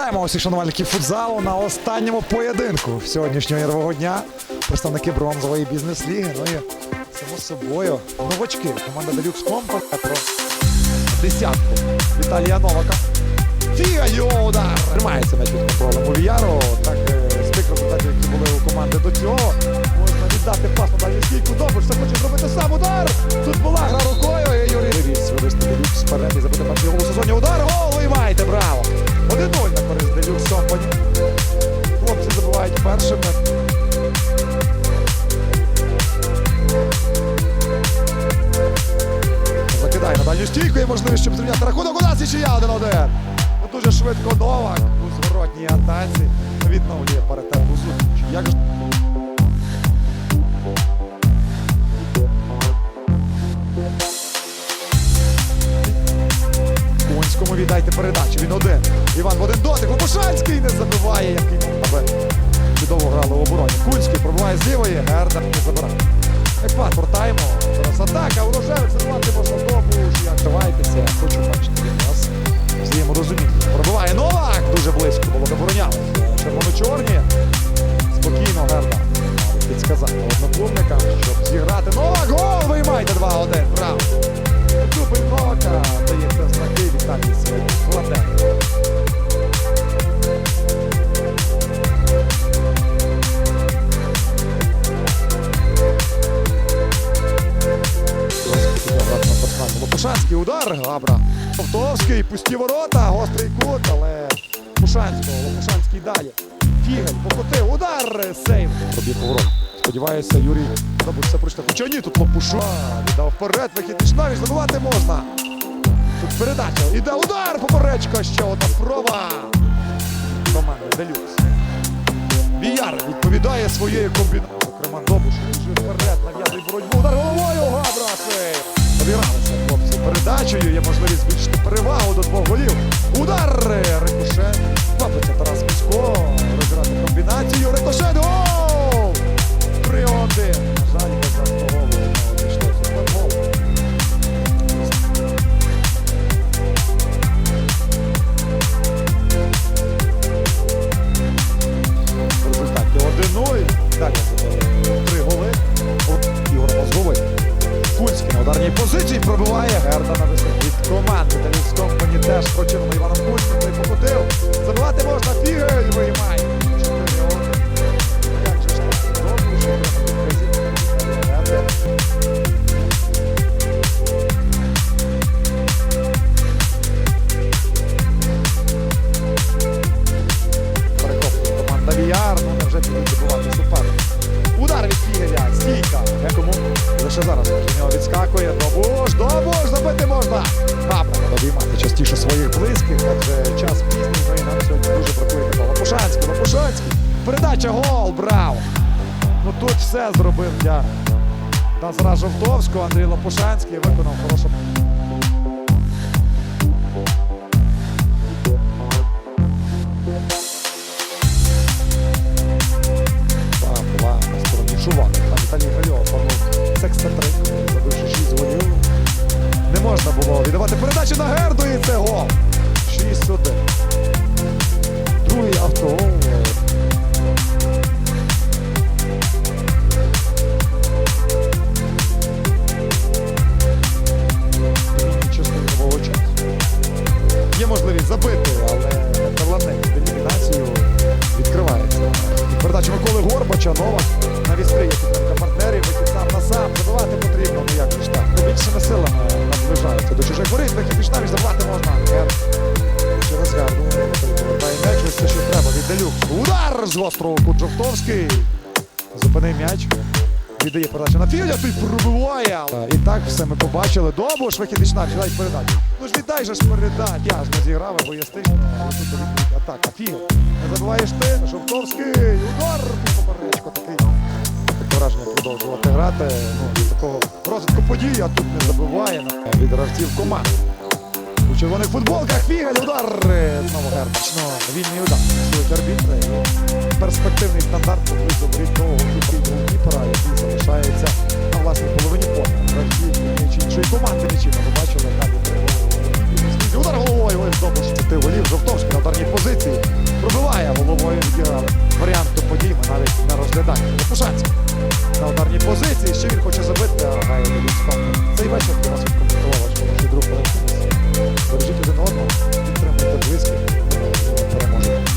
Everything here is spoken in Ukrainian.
Вітаємо усіх шанувальників футзалу на останньому поєдинку сьогоднішнього ігрового дня. Представники бронзової бізнес-ліги. Ну і само собою новачки. Команда Deluxe Company про десятку Віталія Новака. Фіга удар! Тримається м'яч під контролем у Віяру. Так е, з тих результатів, які були у команди до цього. Можна віддати пас на дальню стійку. Добре, все хоче зробити сам удар. Тут була гра рукою. І Юрій Привіз вивести Делюкс вперед і забити першими. Закидає на дальню стійку і можливість, щоб зрівняти рахунок. У нас іще я один один. Дуже швидко Новак у зворотній атаці відновлює паритетну зустріч. Як Пробиває з лівої. Герда не забирає. Екватор тайму. Зараз атака. Урожевик Лопушанський удар, Габра. Повтовський, пусті ворота, гострий кут, але Пушанського, Лопушанський далі. Фігель, покотив, удар, сейв. Пробіг поворот. Сподіваюся, Юрій забув все прочитати. Хоча ні, тут Лопуша. Віддав вперед, вихід Вічнавіч, забивати можна. Тут передача. Іде удар, поперечка, ще одна спроба. Команда Делюкс. Віяр відповідає своєю комбінацією. Зокрема, Добуш вже вперед, нав'язує боротьбу. Удар головою, Габра, збільшити перевагу ударній позиції пробиває Герда на висоті. Від команди та від Компані теж прочинено Іваном Кульським. Той покотив. Забивати можна. Фігель виймає. Лише зараз від нього відскакує. Добуш, добуш, забити можна. Габра обіймати частіше своїх близьких, адже час пізній, ну і нам сьогодні дуже бракує такого. Лопушанський, Лопушанський. Передача гол, браво! Ну тут все зробив для Назара Жовтовського. Андрій Лопушанський виконав хорошу Є можливість забити, але Тарланець елімінацію відкривається. Передача Миколи Горбача, Новак на відстріє підтримка партнерів, вихід сам на сам. Забивати потрібно, ну як ж так. Більшими силами наближається до чужих воріт, вихід Вічнавіч забивати можна. Гер через гарду повертає м'яч, що треба від Делюкс. Удар з гострого кут Жовтовський. Зупинив м'яч. Віддає передачу на Філя, той пробиває. І так все ми побачили. Добуш, вихід Вічнавіч, дай передачу. Ну ж віддай же ж передачу. Я ж не зіграв, егоїстично. Тут відповідь атака. Філ. Не забуваєш ти. Жовтовський. Удар поперечку такий. Таке враження продовжувати грати. Ну, такого розвитку подій, а тут не забиває на- від гравців команд. У червоних футболках Фігаль, удар знову гарбічно. Вільний удар. Сують арбітри. Перспективний стандарт поблизу воріт того голкіпера, який залишається на власній половині поля. Гравці іншої команди нічим побачили. Далі